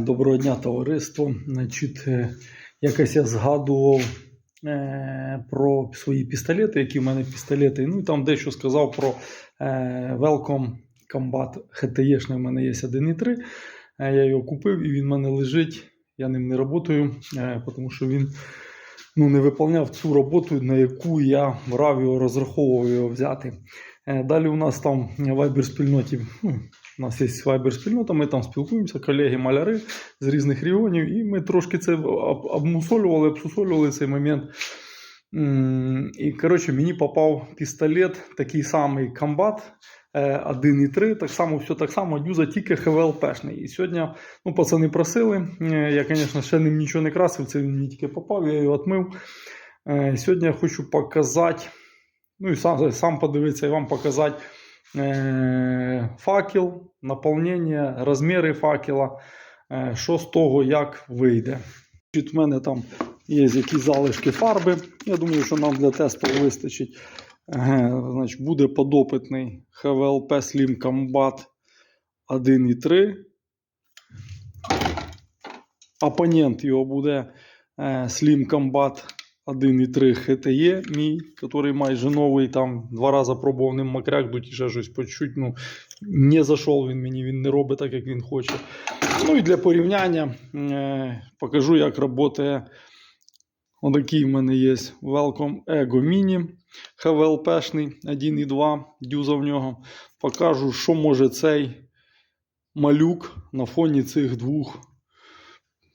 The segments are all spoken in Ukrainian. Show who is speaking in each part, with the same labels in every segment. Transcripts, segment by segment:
Speaker 1: Доброго дня, товариство. Значить, е, якось я згадував е, про свої пістолети, які в мене пістолети. Ну і там дещо сказав про е, Welcome Combat HTE. У мене є 1.3. Е, я його купив і він в мене лежить. Я ним не працюю, е, тому що він ну, не виконав цю роботу, на яку я брав його, розраховував його взяти. Е, Далі у нас там в Viber спільноті. Ну, у нас є Viber спільнота, ми там спілкуємося, колеги-маляри з різних регіонів, і ми трошки це обмусолювали, обсусолювали цей момент. І коротше, мені попав пістолет, такий самий комбат. 1.3, так само, все так само, дюза тільки ХВЛПшний. І сьогодні ну, пацани просили. е, Я, звісно, ще ним нічого не красив, це він мені тільки попав, я його відмив. Е, Сьогодні я хочу показати, ну і сам, сам подивитися і вам показати е, факел, наповнення, розміри факела, е, що з того, як вийде. Від мене там є якісь залишки фарби. Я думаю, що нам для тесту вистачить. Е, Значить, буде подопитний HVLP Slim Combat 1.3. Опонент його буде е, Slim Combat 1.3 HTE мій, який майже новий, там два рази пробував ним макряк, дуть і ще щось почуть. Ну, не зайшов він мені, він не робить так, як він хоче. Ну і для порівняння е, покажу, як працює отакий в мене є Welcome Ego Mini HVLP-шний 1.2, дюза в нього. Покажу, що може цей малюк на фоні цих двох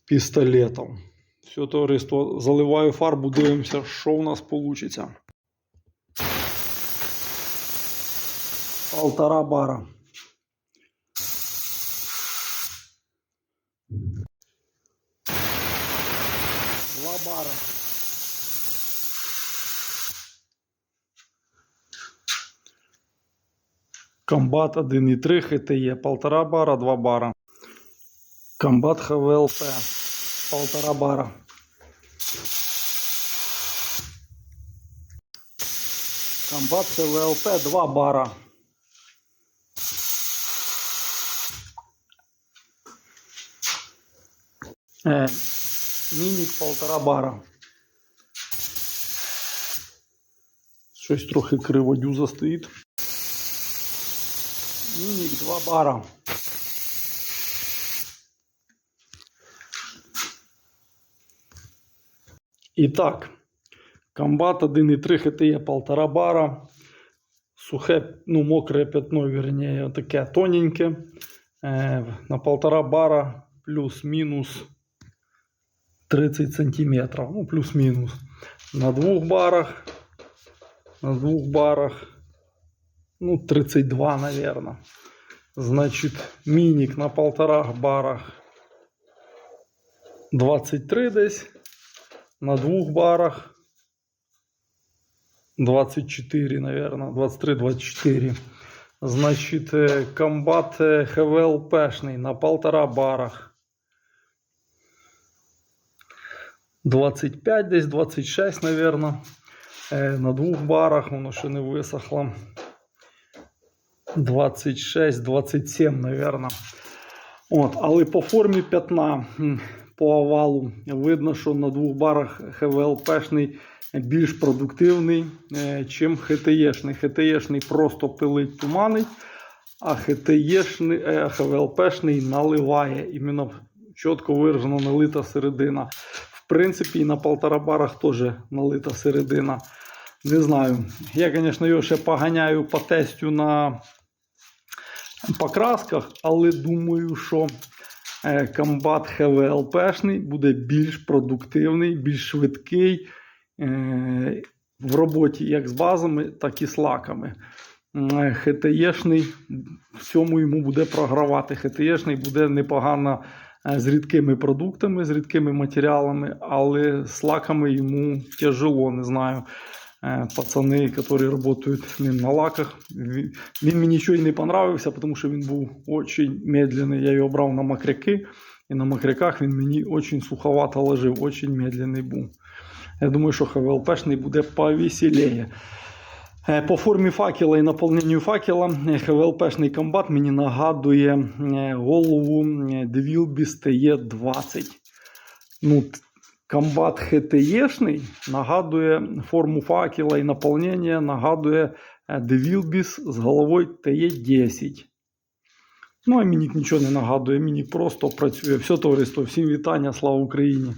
Speaker 1: пістолетів. Все, товариство, заливаю фарбу, дивимося, що в нас вийде. Полтора бара. Два бара. Комбат 1.3 ХТЕ, полтора бара, 2 бара. Комбат ХВЛП, полтора бара. Комбат ХВЛП, 2 бара. Е, Мінік полтора бара. Щось трохи криво дюза стоїть. Мінік 2 бара. І так, комбат 1.3 ХТЕ 1,5 бара. Сухе, ну, мокре пятно, вернее, таке тоненьке. Е, на 1,5 бара плюс-мінус 30 сантиметров. Ну, плюс-мінус. На двох барах. На двох барах. Ну, 32, наверное. Значит, миник на полтора барах 23 десь На двух барах 24, наверное. 23-24. Значит, э, комбат э, ХВЛПшный на полтора барах 25 десь, 26, наверное. Е, На двох барах воно ще не висохло. 26-27, наверное. От, але по формі п'ятна, м, по овалу, видно, що на двох барах ХВЛПшний більш продуктивний, е, чим ХТЕшний. ХТЕшний просто пилить, туманить, а ХТЕшний, е, ХВЛПшний наливає. Іменно чітко виражено налита середина. В принципі, і на полтора барах теж налита середина. Не знаю. Я, звісно, його ще поганяю по тестю на покрасках, але думаю, що комбат ХВЛПшний буде більш продуктивний, більш швидкий е, в роботі як з базами, так і з лаками. М, ХТЕшний в цьому йому буде програвати. ХТЕшний буде непогано е, з рідкими продуктами, з рідкими матеріалами, але з лаками йому тяжело, не знаю. Е, Пацани, які працюють ним на лаках. Він мені нічого не понравився, тому що він був дуже медленний. Я його брав на макряки, і на макряках він мені дуже суховато ложив, дуже медленний був. Я думаю, що ХВЛПшний буде повеселіє. Е, По формі факела і наповненню факела е, ХВЛПшний комбат мені нагадує е, голову Девілбіс TE20. Ну, т- комбат ХТЕшний нагадує форму факела і наповнення, нагадує Девілбіс з головою ТЕ10. Ну, а мені нічого не нагадує, мені просто працює. Все, товариство, всім вітання, слава Україні!